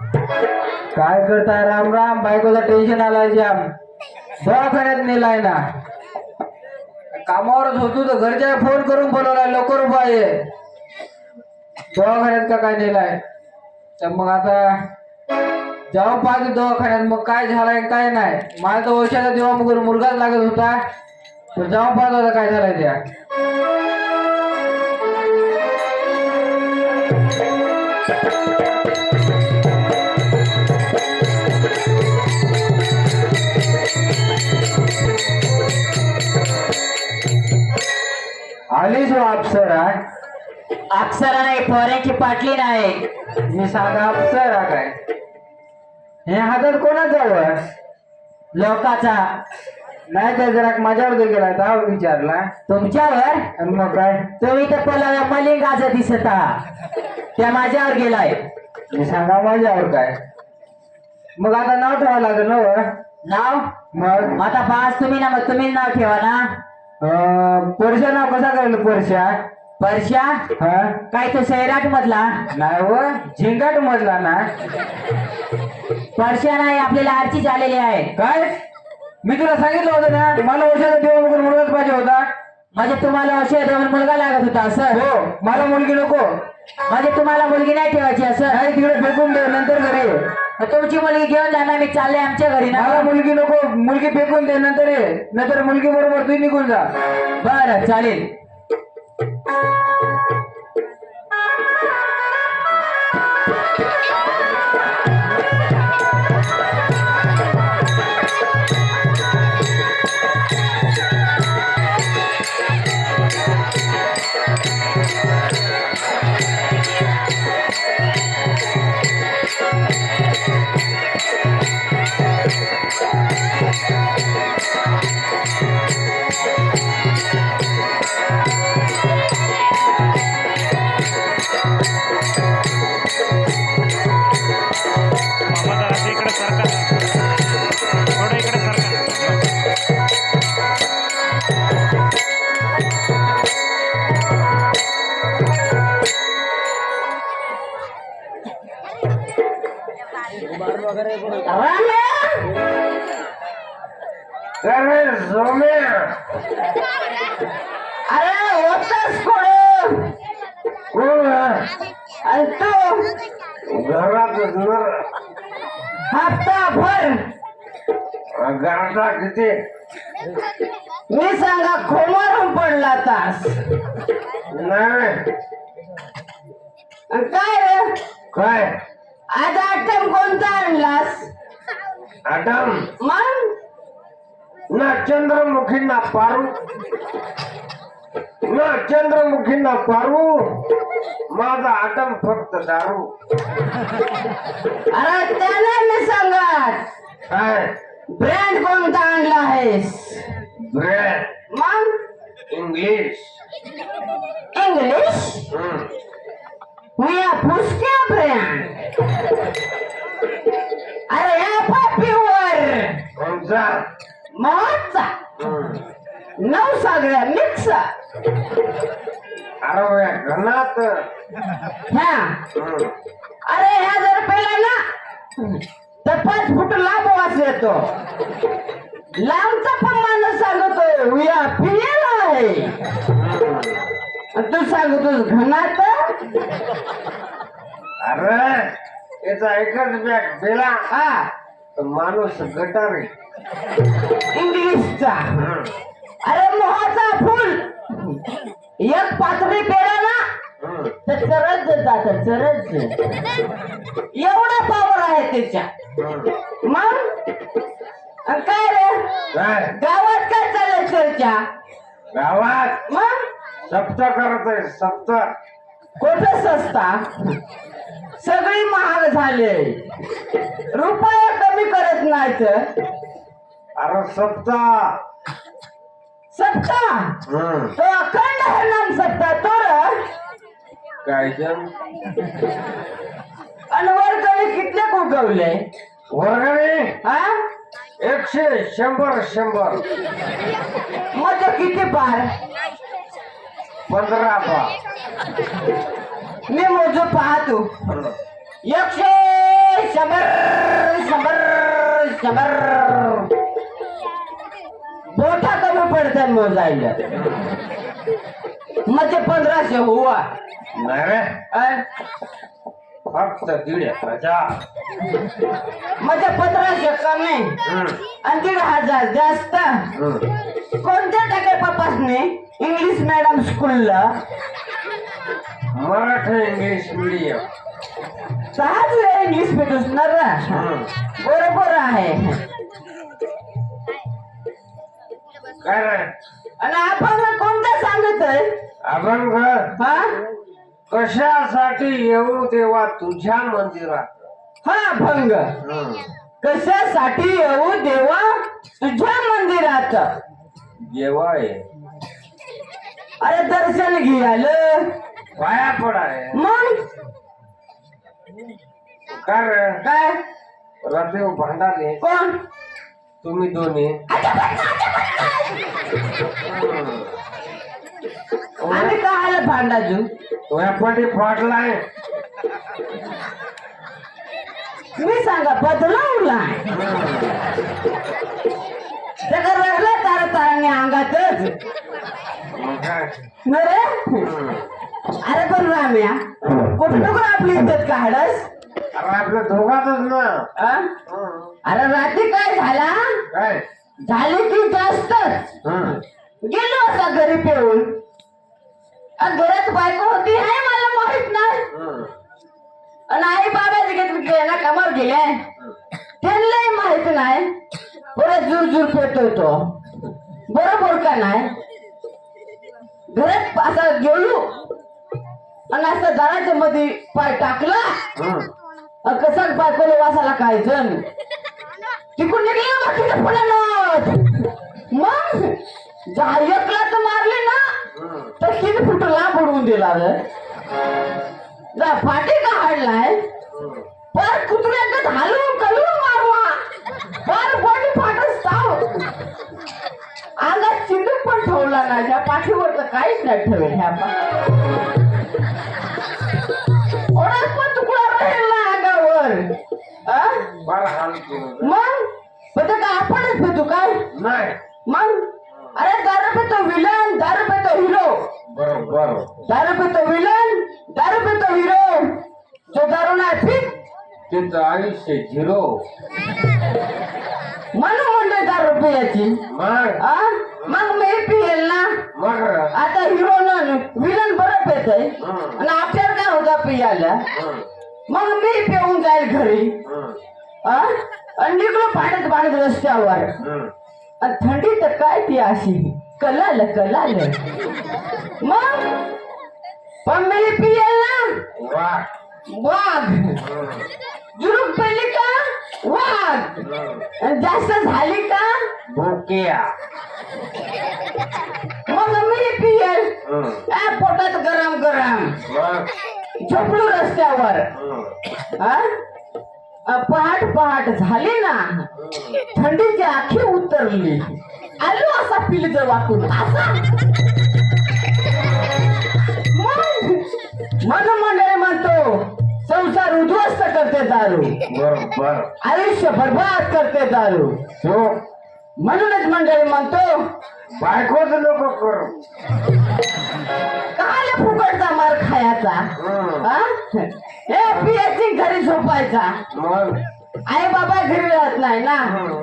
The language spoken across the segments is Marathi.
काय करताय? राम राम. बायकोचा टेन्शन आलाय जाम दवाखान्यात नेलाय ना. कामावरच होतो तर घरच्या फोन करून बोलवलाय लवकर उपाय दवाखान्यात का काय नेलाय? तर मग आता जाऊ पाहतो दवाखान्यात मग काय झालाय काय नाही. मला तर वर्षाचा देवा मग मुलगाच लागत होता. तर जाऊन पाहतो आता काय झालंय त्या. आलीच हो अप्सरा अक्षरा नाही पोऱ्याची पाटली नाही. मी सांगा अप्सरा काय? हे हातात कोणाचा लोकाचा. नाही तर जरा माझ्यावर गेला तर विचारला. तुमच्यावर? आणि मग काय? तुम्ही तर पला मलिंगाचा दिसत. आहात. त्या माझ्यावर गेलाय. मी सांगा माझ्यावर काय? मग आता नाव ठेवावं लागेल ना हो? नाव? मग? आता पास तुम्ही ना मग तुम्ही नाव ठेवा ना. परशा नाव कसा करेल परशा? परश्या हा? काय तो सैराट मधला? नाही व झिंगाट मधला ना. परश्या नाही आपल्याला आरची झालेली आहे. काय? मी तुला सांगितलं होतं ना मला औषध देऊ म्हणून मुलगाच पाहिजे होता. म्हणजे तुम्हाला औषध देऊन मुलगा लागत होता असं? हो मला मुलगी नको. म्हणजे तुम्हाला मुलगी नाही ठेवायची असं? नाही तिकडे फेकून दे नंतर घरी ये. मग तुमची मुलगी घेऊन जाणार मी चालले आमच्या घरी ना. मला मुलगी नको मुलगी फेकून दे नंतर ये. नंतर मुलगी बरोबर तू निघून जा. बरं चालेल. अरे सोमे अरे होतास कोण? आणि तू. घरात घर हप्ता भर. घराचा किती? मी सांगा खोमारून पडला तास. नाही. काय रे? काय? आज आटम कोणता आणलास? आटम मग? ना चंद्रमुखींना पारू. ना चंद्रमुखींना पारू. माझा आटम फक्त दारू. अरे त्याला मी सांगत काय? ब्रँड कोणता आणला आहेस? ब्रेड. मग? इंग्लिश. इंग्लिश? हुया फुसक्या ब्रँड अरे या पापीवर हम्म. नऊ सगळ्या मिक्स अरे घनात ह्या हम्म. अरे ह्या जर पेला ना तर पाच फूट लांब वास येतो लांबचा पण माणूस सांगतो उया पिलेला आहे तू सांगतोस घनात? अरे याचा एकच बॅग दिला. हा. तर माणूस गटारी इंग्लिशचा. अरे मोहाचा फुल. एक पातळी पेला ना. तर चरच जात चरच एवढा पावर आहे त्याच्या. मग? काय रे? गावात काय चाललंय चर्चा? गावात? मग? सप्त करत आहे सप्त. कुठं सस्ता? सगळी महाग झाले. रुपये कमी करत नाहीत. अरे सप्ता. हम्म. तो अखंड हरनाम सत्ता तो र काय जण वर्गणी कितले उगवले? वर्गणी? हा? एकशे शंभर शंभर. मग ते किती पार पंधरा मी मोजू पाहतो. एकशे शंभर शंभर शंभर. मोठा कमी पडतात मोजायला मग म्हणजे पंधराशे हुआ. बरं फक्त दीड हजार मग ते पंधराशे कमी हम्म, आणि दीड हजार जास्त. कोणत्या टाके पप्पासने इंग्लिश मॅडम स्कूलला मराठी इंग्लिश मीडियम सहाच वेळा इंग्लिश भेटूस ना रे बरोबर आहे. काय रे? आणि आपण कोणतं सांगतोय? अभंग हा? कशासाठी येऊ देवा तुझ्या मंदिरात? हा भंग. हम्म. कशासाठी येऊ देवा तुझ्या मंदिरात? जेव्हा ये अरे दर्शन घ्यायला. पाया पडाय मग? काय रे. काय? रात्री भांडाले कोण? तुम्ही दोन्ही. आम्ही काय आलं भांडाजू तुझ्या पटी फाटलाय. मी सांगा बदलवला त्याला रडलं तारा ताराने अंगातच. मग काय? न रे? हम्म. अरे पण राम्या कुठं नको आपली इज्जत काढस? अरे आपल्या दोघातच ना. अरे रात्री काय झाला? काय? झाली की जास्तच. गेलो असा घरी पेऊन. अ, घरात बायको होती आहे मला माहीत नाही. आणि आई बाबा गेल्या कामावर गेल्या त्यांनाही माहीत नाही. बरं जूर जूर पेटतो तो. बरोबर का नाही? घरात असं गेलो. आणि असं दाराच्या मध्ये पाय टाकला. कसा बायकोला वासाला काय जण तिकडून निघले ना बाकीच्या फुलानं मग जा एकला तर मारले ना. तर तीन फुट लांब उडवून दिला रे? जा फाटी का हाडलाय. पर कुत्र्यात घालून कलून मारवा. पर बॉडी फाटच ताव अंगात चिंदूक पण ठेवला नाही. ह्या पाठीवर तर काहीच नाही ठेवेल ह्या ओळख पण तुकडा राहील अंगावर. केलं. मग? पण आपणच भेटू काय? नाही. मग? अरे दारू पेतो विलन दारू पेतो हिरो। बरोबर. दारू पेतो विलन दारू पेतो हिरो। जो दारू नाही पित तिचं आयुष्य झिरो. म्हणून म्हणले दारू पियाची मग? आ? मग मी पियेल ना. मग? आता हिरो न विलन बरं पेतय हम्म. आणि आपल्याला काय होता पियाला. मग मी पिऊन जाईल घरी. आ? आणि निघलो पाण्यात पाण्यात रस्त्यावर. थंडी तर काय ती अशी कलाल कलाल. मग? मी पियेल ना? वाघ. जुरूक पेली का? वाघ. जास्त झाली का? भुकिया. मग मी पियेल. पोटात गरम गरम. झोपलो रस्त्यावर. हम्म. पहाट पहाट झाली ना थंडीची आखी उतरली. आलो असा पिलीच वाकून. असा. मग मग मंडळी म्हणतो संसार उद्ध्वस्त करते दारू. बरोबर. आयुष्य बरबाद करते दारू. तो म्हणूनच मंडळी म्हणतो बायकोच नको करू. काल फुकटचा मार खायचा? हे? पियाची घरी झोपायचा. मग? आई बाबा घरी राहत नाही ना.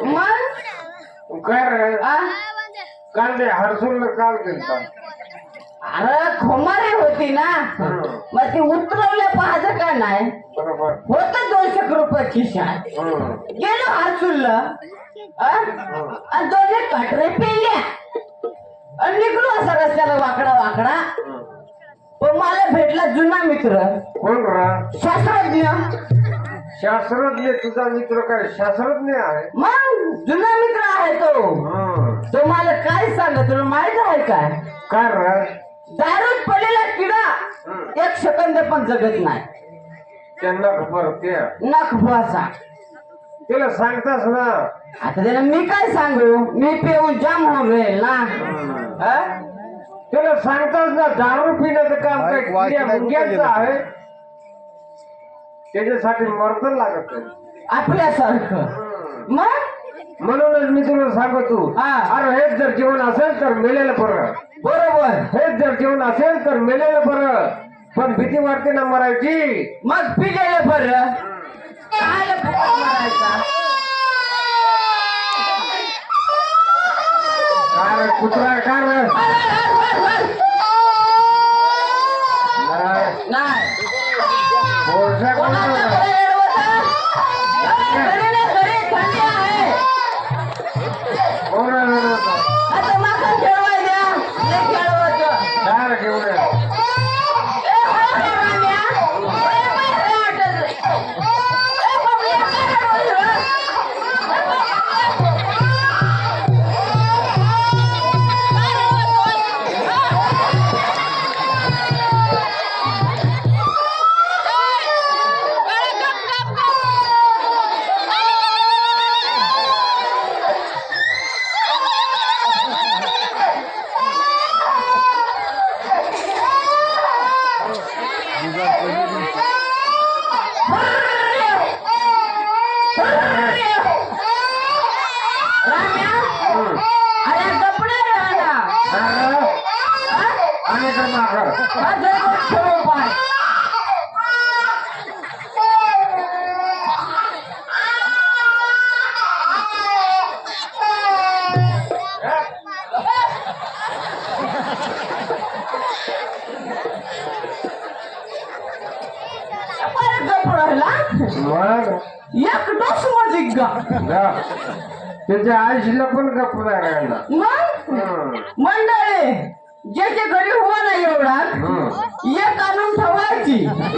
मग? काय रे आ? काल ते हर्सुल काल केलं अरे खोमारी होती ना. मग ती उतरवल्या पाहायचं का नाही बरोबर. होत दोनशे रुपये खिशात. गेलो हाचुल्लं आणि दोन्ही कटरे पेल्या आणि निघलो असा रस्त्याला वाकडा वाकडा. पण मला भेटला जुना मित्र. कोण रा शास्त्रज्ञ. शास्त्रज्ञ तुझा मित्र काय? शास्त्रज्ञ आहे? मग जुना मित्र आहे तो. हम्म. तो मला काय सांगत तुला माहीत आहे काय काय रा? दारूत पडलेला किडा. एक सेकंद पण जगत नाही. त्यांना खबर ते नख बुवाचा तिला सांगतास ना? आता त्याला मी काय सांगू? मी पिऊन जाम होऊन राहील ना. हा? तिला सांगतास ना दारू पिण्याचं काम काय मुंग्याचं आहे? त्याच्यासाठी मर्द लागत नाही आपल्यासारखं. मग? म्हणूनच मी तुला सांगतो हा. अरे हेच जर जीवन असेल तर मेलेलं बरं. बरोबर. हेच जर जीवन असेल तर मेलेलं बरं. पण भीती वाटते ना मरायची? मग पिलेलं बरं. काय फुकट मारायचा काय रे, कुत्रा कार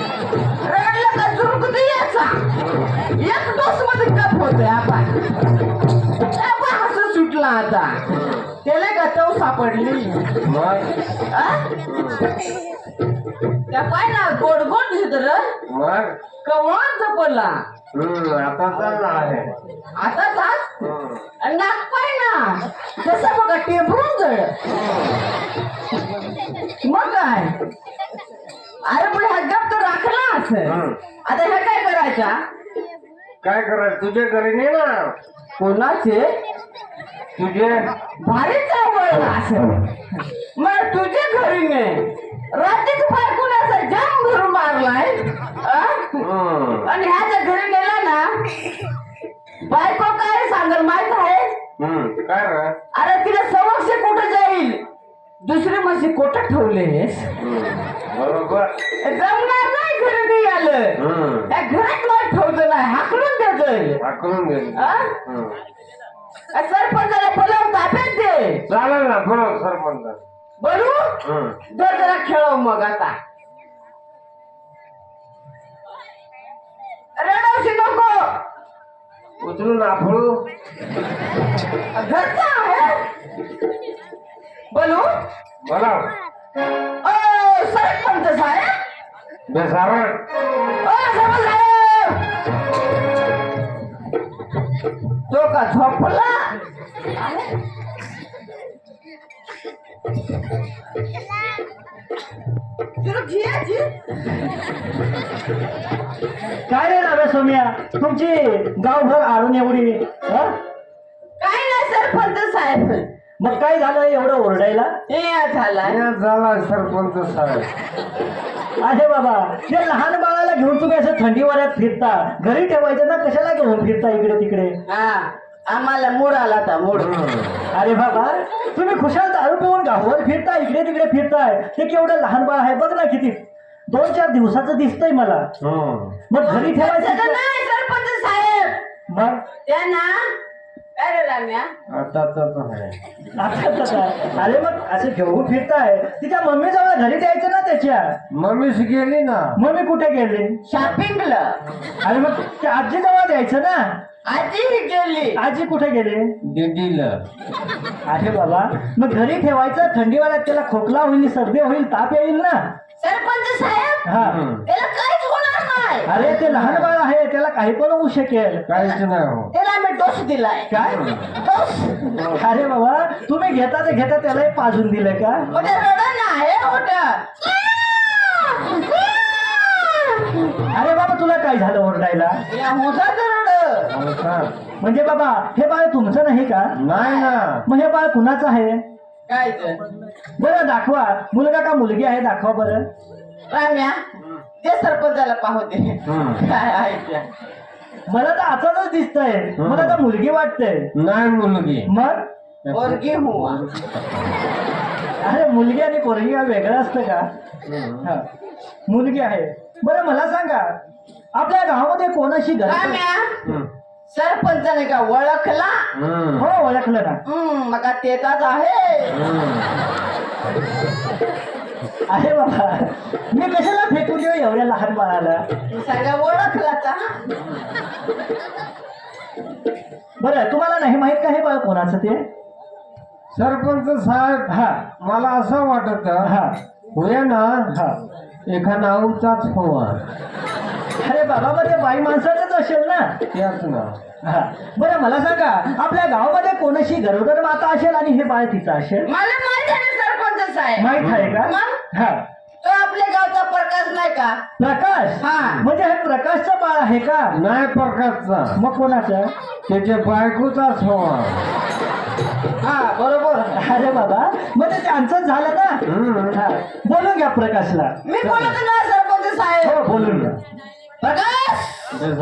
रडलं का दुर्गती यायचा? एक डोस मध्ये कप होतोय आपण. आपण हसत सुटला आता. त्याला का चव सापडली? मग? आ? त्या पाय ना गोड गोड घेतलं मग? कवळा जपला हम्म, आता चालला आहे. आता जात हम्म. नाक पाय ना जसं बघा टेबरून जळ मग काय? अरे पण हा गप तर राखला असं. आता हे काय करायचा काय करायचं? तुझ्या घरी नाही ना? कोणाचे? तुझे. भारीच आवडला असं. मग तुझ्या घरी नाही. रात्रीच पाय कुणाचा? जाम धरून मारलाय. आ? आणि ह्याच्या घरी नेला ना बायको काय सांगल माहीत आहे. काय रे? अरे तिला समक्ष कुठं जाईल? दुसरी म्हशी कोठं ठेवलेस. बरोबर. जमणार नाही घरी नाही आलं हम्म. त्या घरात नाही ठेवतं नाही हाकलून देतोय. हाकलून गेली आ? हम्म. सरपंचाला बोलावून ताब्यात दे. चालेल ना बरोबर सरपंच. बोलू? हम्म. दर जरा खेळव मग आता. रडवशी नको. उचलून आपळू घरचा आहे? बोलू? बोला. ओ सरपंच साहेब बेसारण तो का झोपला काय रे राधा सोम्या तुमची गावभर आरून एवढी काय नाही सरपंच साहेब. मग काय झालं एवढं ओरडायला? हे या झाला सरपंच साहेब. अरे बाबा ते लहान बाळाला घेऊन तुम्ही असं थंडी वाऱ्यात फिरता. घरी ठेवायचं ना कशाला घेऊन फिरता इकडे तिकडे? हा आम्हाला मूड आला होता मूड. अरे बाबा तुम्ही खुशाल दारू पिऊन गावावर फिरता इकडे तिकडे फिरताय. ते केवढं लहान बाळ आहे बघ ना किती. दोन चार दिवसाचं दिसतंय मला. मग घरी ठेवायचं नाही सरपंच साहेब. मग? त्यांना आता? अरे मग असं घेऊन फिरताय. तिच्या मम्मी जवळ घरी द्यायचं ना त्याच्या मम्मीच गेली ना. मम्मी कुठे गेली? शॉपिंगला अरे मग त्या आजी जवळ द्यायचं ना? आजी गेली. आजी कुठे गेली? दिदीला अरे बाबा मग घरी ठेवायचं थंडी वाऱ्यात त्याला खोकला होईल सर्दी होईल ताप येईल ना? सरपंच साहेब हा. त्याला अरे ते लहान बाळ आहे त्याला काही पण होऊ शकेल. काहीच नाही हो. त्याला मी डोस दिलाय. काय? डोस? अरे बाबा तुम्ही घेता ते घेता त्यालाही पाजून दिलं का? नाही होत अरे बाबा तुला काय झालं ओरडायला? या रड हो का? म्हणजे बाबा हे बाळ तुमचं नाही का? नाही ना. मग हे बाळ कुणाचं आहे? काय ते? बरं दाखवा. मुलगा का मुलगी आहे? दाखवा बरं. राम्या. ते सरपंचाला पाहू दे. काय आहे मला तर अचानक दिसतंय. मला तर मुलगी वाटते नाही मुलगी. मग? पोरगी हुआ अरे मुलगी आणि पोरगी हा वेगळं असतं का? हा. मुलगी आहे. बरं मला सांगा आपल्या गावामध्ये कोणाशी हम्म. सरपंचाने का ओळखला. हो. ओळखलं ना. मग तेचाच आहे. अरे बाबा मी कशाला फेकून देऊ एवढ्या लहान बाळाला? तू सांगा ओळखला का बरं तुम्हाला नाही माहीत का हे बाळ कोणाचं ते? सरपंच साहेब हा. मला असं वाटत हा. होया ना? हा. एका नाऊचाच होवा अरे बाबा मग ते बाई माणसाचंच असेल ना? त्याच ना हा. बरं मला सांगा आपल्या गावामध्ये कोणाशी गरोदर माता असेल आणि हे बाळ तिचं असेल? मला आहे. माहीत आहे का? मग? हा. तो आपल्या गावचा प्रकाश नाही का? प्रकाश? हा. म्हणजे हे प्रकाशचं बाळ आहे का? नाही प्रकारचा मग कोणाचं? त्याच्या बायकोचाच होवा हा बरोबर. अरे बाबा मग ते त्यांचंच झालं ना? हम्म. हा. बोलून घ्या प्रकाशला. मी बोलत ना सरपंच साहेब? हो बोलून घ्या प्रकाश! ते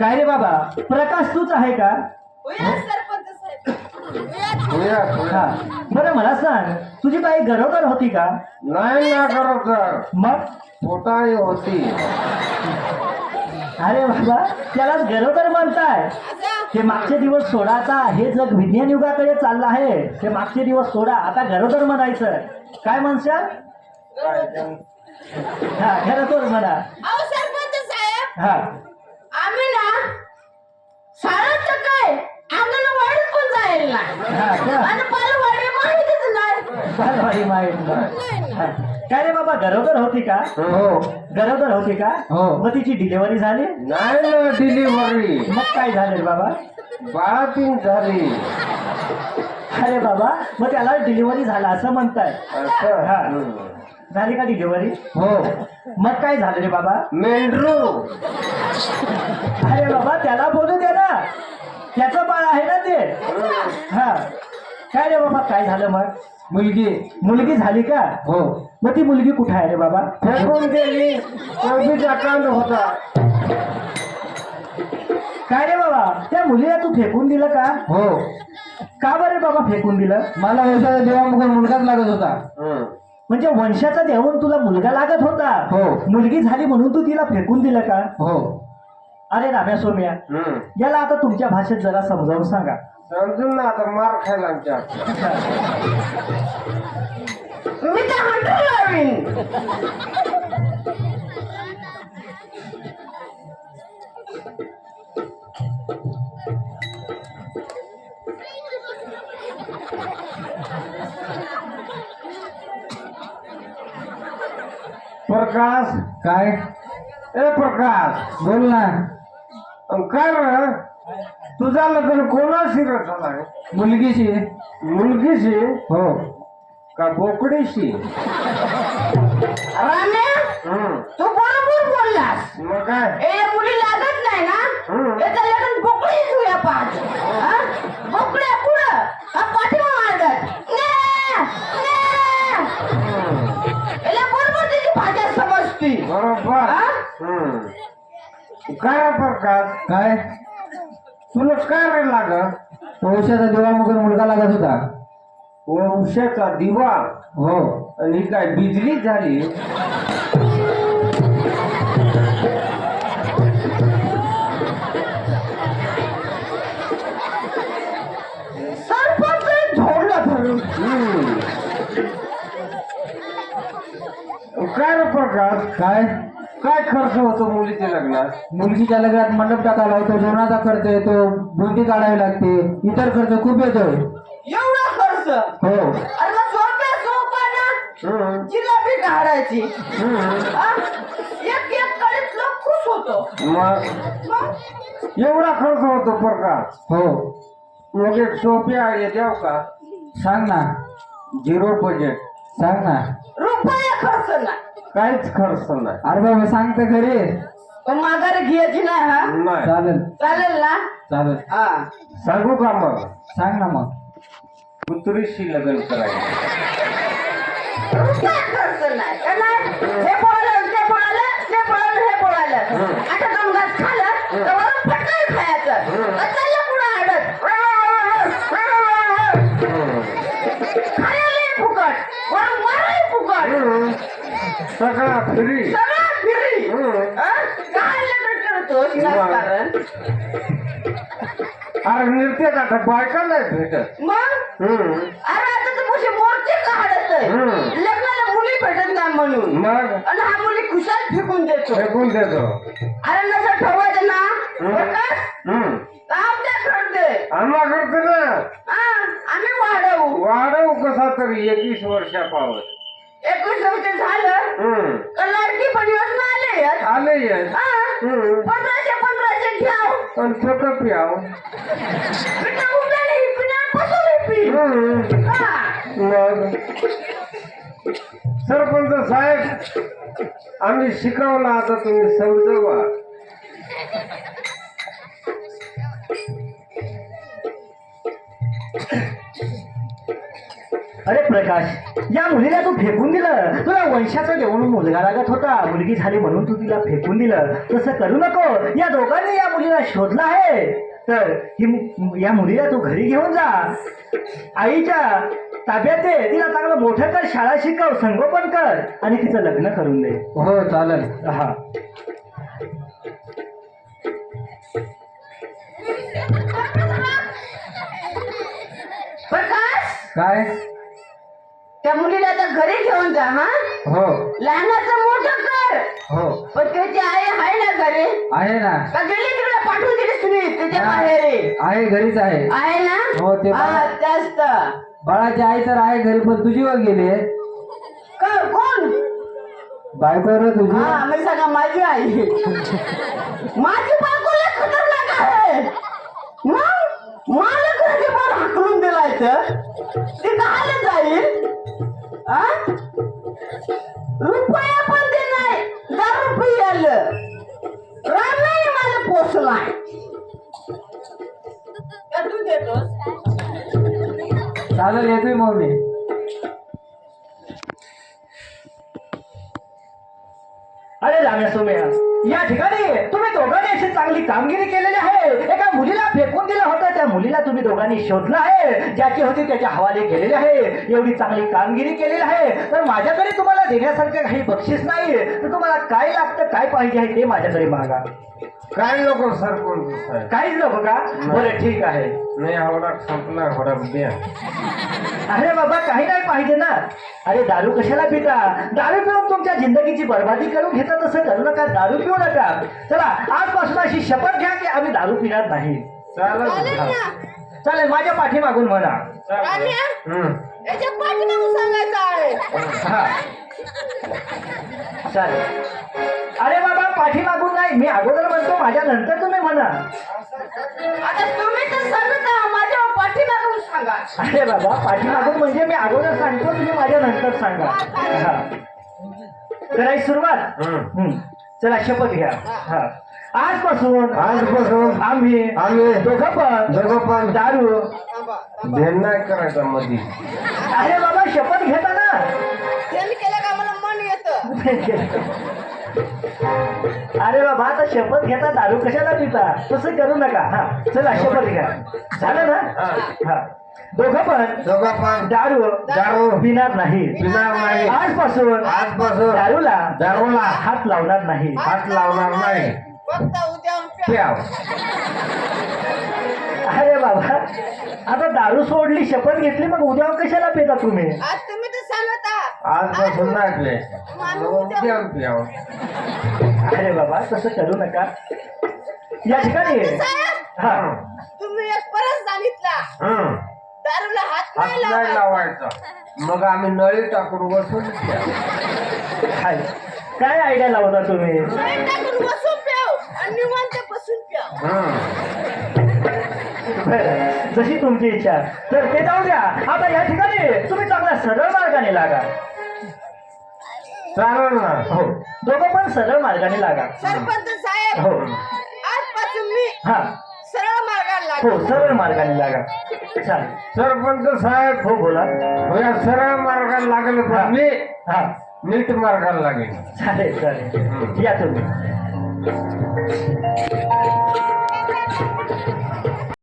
काय रे बाबा? प्रकाश तूच आहे का? सरपंच साहेब. होया, होया. हा. बरं मला सांग तुझी बाई गरोदर होती का? नाही ना तर मग? पोटाळी होती. अरे बाबा त्यालाच गरोदर म्हणताय. ते मागचे दिवस सोडा आता हे जग विज्ञान युगाकडे चाललं आहे. ते मागचे दिवस सोडा आता गरोदर म्हणायचं. काय म्हणशाल? हा गरोदर म्हणा. अहो सरपंच साहेब. हा. आम्ही ना सारं काय अंगणवाडीत पण हा? आणि बालवाडी माहितीच नाही. माहीत. हा. काय रे बाबा गरोदर होती का? हो गरोदर होती का? हो. मग तिची डिलिव्हरी झाली? नाही ना डिलिव्हरी मग काय झाले रे बाबा? बाळातीन झाली. अरे बाबा मग त्याला डिलिव्हरी झाला असं म्हणताय. असं. हा. झाली का डिलिव्हरी हो. मग काय झालं रे बाबा? मेंढरू. अरे बाबा त्याला बोलू दे ना. त्याचं बाळ आहे ना ते. हा. काय रे बाबा काय झालं मग? मुलगी. मुलगी झाली का? हो. मग ती मुलगी कुठे आहे रे बाबा? फेकून गेली चौबीचा कांड होता. काय रे बाबा त्या मुलीला तू फेकून दिलं का? हो. का बरे बाबा फेकून दिलं? मला व्यवसाय देवामुख मुलगाच लागत होता. म्हणजे वंशाचा देऊन तुला मुलगा लागत होता. हो. मुलगी झाली म्हणून तू तिला फेकून दिलं का? हो. अरे राम्या सोम्या याला आता तुमच्या भाषेत जरा समजावून सांगा. समजून ना आता मार खायला आमच्या मी तर हंटर लावीन. प्रकाश काय? ए प्रकाश. बोल ना. काय रे? तुझा लग्न कोणाशी रे झाला मुलगीशी. मुलगीशी? हो. का बोकडीशी? राम्या. तू बरोबर बोललास? मग काय? ए मुली लागत नाही ना? हम्म. याचं लग्न बोकडी तुया पाच हा? बोकड्या पुढं. का पाठीमा न्या. याला बरोबर त्याची भाषा समजती? बरोबर. हा? काय प्रकाश काय? तुला काय रे लागत वंशाचा दिवा मग मुलगा लागत होता. वंशाचा दिवा? हो. आणि काय बिजली झाली. काय प्रकाश काय? काय खर्च होतो मुलीच्या लग्नात? मुलगीच्या लग्नात मंडप टाकायला होतो जेवणाचा खर्च येतो बुंदी काढावी लागते इतर खर्च खूप येतो. एवढा खर्च? हो. अरे मग सोप्या सोपा ना. हम्म. जिलेबी काढायची. हम्म. हा? एक एक कडीत लोक खुश होतो. मग? मग? एवढा खर्च होतो प्रकाश हो. मग एक सोपी आयडिया द्याव का? सांग ना. झिरो बजेट सांग ना. रुपया खर्च नाही. काहीच खर्च नाही. अरे बाबा सांग तर खरी पण माघारी घ्यायची नाही हा? नाही. चालेल. चालेल ना? चालेल. हा. सांगू का मग? सांग ना मग. कुत्रीशी लग्न करायचं. रुपया खर्च नाही? का नाही? हे पळालं ते पळालं ते पळालं हे पळालं. आता दोन घास खाल्लं तर वरून फटकन खायचं. तर चाललं पुढं आडत. खायला फुकट. वरून मारायला फुकट. सगळा फ्री सगळं फिरी हम्म. हा? काय लग्न करतोस कारण? अरे बायका नाही भेटत. मग? हम्म. अरे आता तर कसे मोर्चे काढत आहे हम्म. लग्नाला मुली भेटत नाही म्हणून? मग? आणि हा मुली खुशाल फेकून देतो. फेकून देतो. अरे नसं ठरवायचं ना. बरं का? करते हा आम्ही वाढवू. वाढव कसा तरी एकवीस वर्षापावत. एकवीस वर्ष झालं. हम्म. का लाडकी पण योजना आले आहेत. आले ये हा. हम्म. पंधराशे पंधराशे घ्याव पण छोटं प्याव पिठा उभ्याने पिण्यापासून पी हम्म. मग? सरपंच साहेब आम्ही शिकवलं आता तुम्ही समजवा. अरे प्रकाश या मुलीला तू फेकून दिलं. तुला वंशाचा देऊन मुलगा लागत होता. मुलगी झाली म्हणून तू तिला फेकून दिलं. तसं करू नको. या दोघांनी या मुलीला शोधलं आहे. तर ही या मुलीला तू घरी घेऊन जा. आईच्या ताब्यात दे तिला चांगलं मोठं कर शाळा शिकव संगोपन कर आणि तिचं लग्न करून दे. हो चालेल. हा. प्रकाश! काय? त्या मुलीला आता घरी घेऊन जा हा? हो. लहानाचं मोठं कर. हो. पण त्याची आई आहे ना घरी? आहे ना. का गेली तिकडे? पाठवून दिली तुम्ही त्याच्या बाहेर आहे घरीच आहे. आहे ना? हो, ते हा. जास्त. बाळाची आई तर आहे घरी पण तुझी वर गेली का- कोण? बायकोवर तुझी? हा मी सांगा माझी आई. माझी बायको खतरनाक आहे. मग? मला घरी पण हाकलून दिलाय तर ती कहायला जाईल. आ? रुपया पण ते नाही दहा रुपये आलं. रामाई मला पोचलाय का तू देतोस? चालेल येतोय मग मी अरे राम्या सोम्या या ठिकाणी तुम्ही दोघांनी अशी चांगली कामगिरी केलेली आहे. एका मुलीला फेकून दिलं होतं. त्या मुलीला तुम्ही दोघांनी शोधलं आहे. ज्याची होती त्याच्या हवाले केलेले आहे. एवढी चांगली कामगिरी केलेली आहे. तर माझ्याकडे तुम्हाला देण्यासारखं काही बक्षीस नाही. तर तुम्हाला काय लागतं काय पाहिजे आहे ते माझ्याकडे मागा. काय नको सरपंच साहेब काहीच नको का? बरं ठीक आहे. नाही आवडा संपला होडा द्या अरे बाबा काही नाही पाहिजे ना. अरे दारू कशाला पिता? दारू पिऊन तुमच्या जिंदगीची बर्बादी करून घेता तसं करू नका. दारू पिऊ नका. चला आजपासून अशी शपथ घ्या की आम्ही दारू पिणार नाही. चालत चालेल माझ्या पाठीमागून म्हणा. हम्म. याच्या पाठीमागून सांगायचं आहे. हा. चालेल. अरे बाबा पाठीमागून नाही. मी अगोदर म्हणतो माझ्या नंतर तुम्ही म्हणा. आता तुम्ही तर सांगता माझ्या पाठीमागून सांगा. अरे बाबा पाठीमागून म्हणजे मी अगोदर सांगतो तुम्ही माझ्या नंतर सांगा. हा करायची सुरुवात. चला शपथ घ्या. हा. आजपासून आजपासून आम्ही आम्ही दोघं पण दोघं पण दारू ध्यान नाही करायचं मध्ये अरे बाबा शपथ घेता ना. त्यांनी केलं का? मला मन येतं. अरे बाबा आता शपथ घेता दारू कशाला पिता? तसं करू नका. हा चला शपथ घ्या. झालं ना? हा. दोघं पण? दोघं पण. दारू? दारू. पिणार नाही. पिणार नाही. आजपासून आजपासून. दारूला दारूला. हात लावणार नाही. हात लावणार नाही. फक्त उद्या प्याव. अरे बाबा. आता दारू सोडली शपथ घेतली मग उद्या कशाला पिता तुम्ही? आज तुम्ही तर सांगता आजपासून नाही उद्या प्याव अरे बाबा तसं करू नका. या ठिकाणी. हा. तुम्ही एक परत सांगितला. हम्म. दारूला हात हात नाही नाही लावायचा. लावायचा. मग आम्ही नळी टाकून बसून प्याव काय काय आयडिया लावता तुम्ही? नळी टाकून बसून प्याव आणि निवांत बसून प्याव हम्म. बरं जशी तुमची इच्छा. तर ते जाऊ द्या. आता या ठिकाणी तुम्ही चांगल्या सरळ मार्गाने लागा. चालेल ना हो. दोघं पण सरळ मार्गाने लागा. सरपंच साहेब हो. आजपासून मी हा. सरळ मार्गाला हो लागतो सरळ मार्गाने लागा. चालेल सरपंच साहेब हो बोला. हो या सरळ मार्गाला लागलं हा. पण मी हा. नीट मार्गाला लागेल. चालेल चालेल. या तुम्ही.